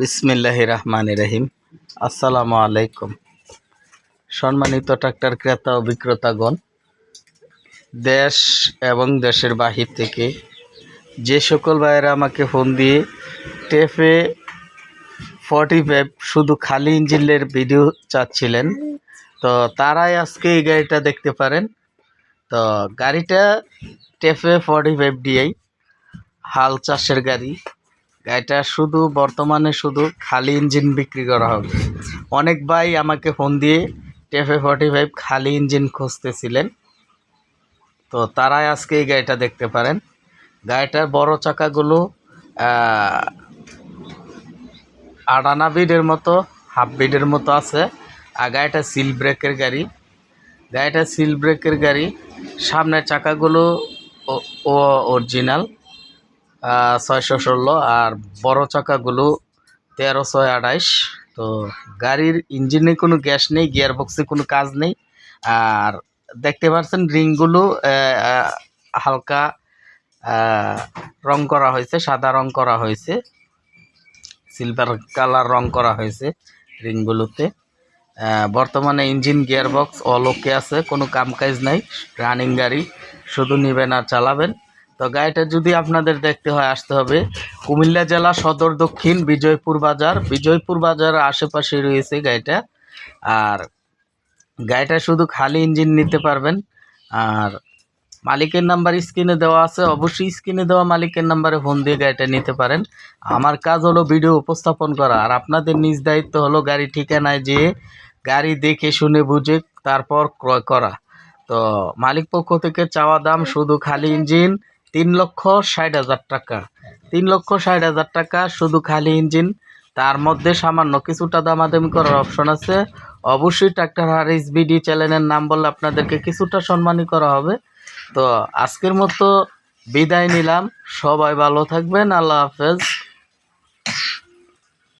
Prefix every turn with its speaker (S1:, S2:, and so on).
S1: বিসমিল্লাহ রহমান রহিম আসসালামু আলাইকুম সম্মানিত ট্রাক্টর ক্রেতা ও বিক্রেতাগণ, দেশ এবং দেশের বাহির থেকে যে সকল ভাইয়েরা আমাকে ফোন দিয়ে টেফে ফর্টি ফাইভ শুধু খালি ইঞ্জিনের ভিডিও চাচ্ছিলেন, তো তারাই আজকে এই গাড়িটা দেখতে পারেন। তো গাড়িটা টেফে ফর্টি ফাইভ ডিআই, হাল চাষের গাড়ি। গাড়িটা শুধু বর্তমানে শুধু খালি ইঞ্জিন বিক্রি করা হবে। অনেক ভাই আমাকে ফোন দিয়ে টেফে ফর্টি ফাইভ খালি ইঞ্জিন খুঁজতেছিলেন। তো তারাই আজকে এই গাড়িটা দেখতে পারেন। গাড়িটার বড় চাকাগুলো আটানা বিডের মতো, হাফ বিডের মতো আছে। আর গাড়িটা সিল ব্রেকের গাড়ি। গাড়িটা সিল ব্রেকের গাড়ি। সামনের চাকাগুলো ও অরিজিনাল ছয়শো ষোলো আর বড় চাকাগুলো তেরো ছয় আঠাইশ। তো গাড়ির ইঞ্জিনে কোনো গ্যাস নেই গিয়ার বক্সে কোনো কাজ নেই। আর দেখতে পাচ্ছেন রিংগুলো হালকা রং করা হয়েছে, সাদা রং করা হয়েছে। সিলভার কালার রং করা হয়েছে রিংগুলোতে। বর্তমানে engine gear box all okay আছে, কোনো কাম কাজ নাই, রানিং গাড়ি, শুধু নেবেন আর চালাবেন। তো গাড়িটা যদি আপনাদের দেখতে হয়, আসতে হবে। কুমিল্লা জেলা সদর দক্ষিণ বিজয়পুর বাজার। বিজয়পুর বাজার আশেপাশে রয়েছে গাড়িটা। আর গাড়িটা শুধু খালি ইঞ্জিন নিতে পারবেন। আর মালিকের নাম্বার স্ক্রিনে দেওয়া আছে। অবশ্যই স্ক্রিনে দেওয়া মালিকের নাম্বারে ফোন দিয়ে গাড়িটা নিতে পারেন। আমার কাজ হলো ভিডিও উপস্থাপন করা। আর আপনাদের নিজ দায়িত্ব হলো গাড়ি ঠিকানায় যেয়ে গাড়ি দেখে, শুনে, বুঝে, তারপর ক্রয় করা। তো মালিক পক্ষ থেকে চাওয়া দাম শুধু খালি ইঞ্জিন। তিন লক্ষ ষাট হাজার টাকা। তিন লক্ষ ষাট হাজার টাকা শুধু খালি ইঞ্জিন, তার মধ্যে সামান্য কিছুটা দামাদামি করার অপশন আছে। অবশ্যই ট্রাক্টর হারিস বিডি চ্যানেলের নাম বললে আপনাদেরকে কিছুটা সম্মানই করা হবে। তো আজকের মতো বিদায় নিলাম। সবাই ভালো থাকবেন। আল্লাহ হাফেজ।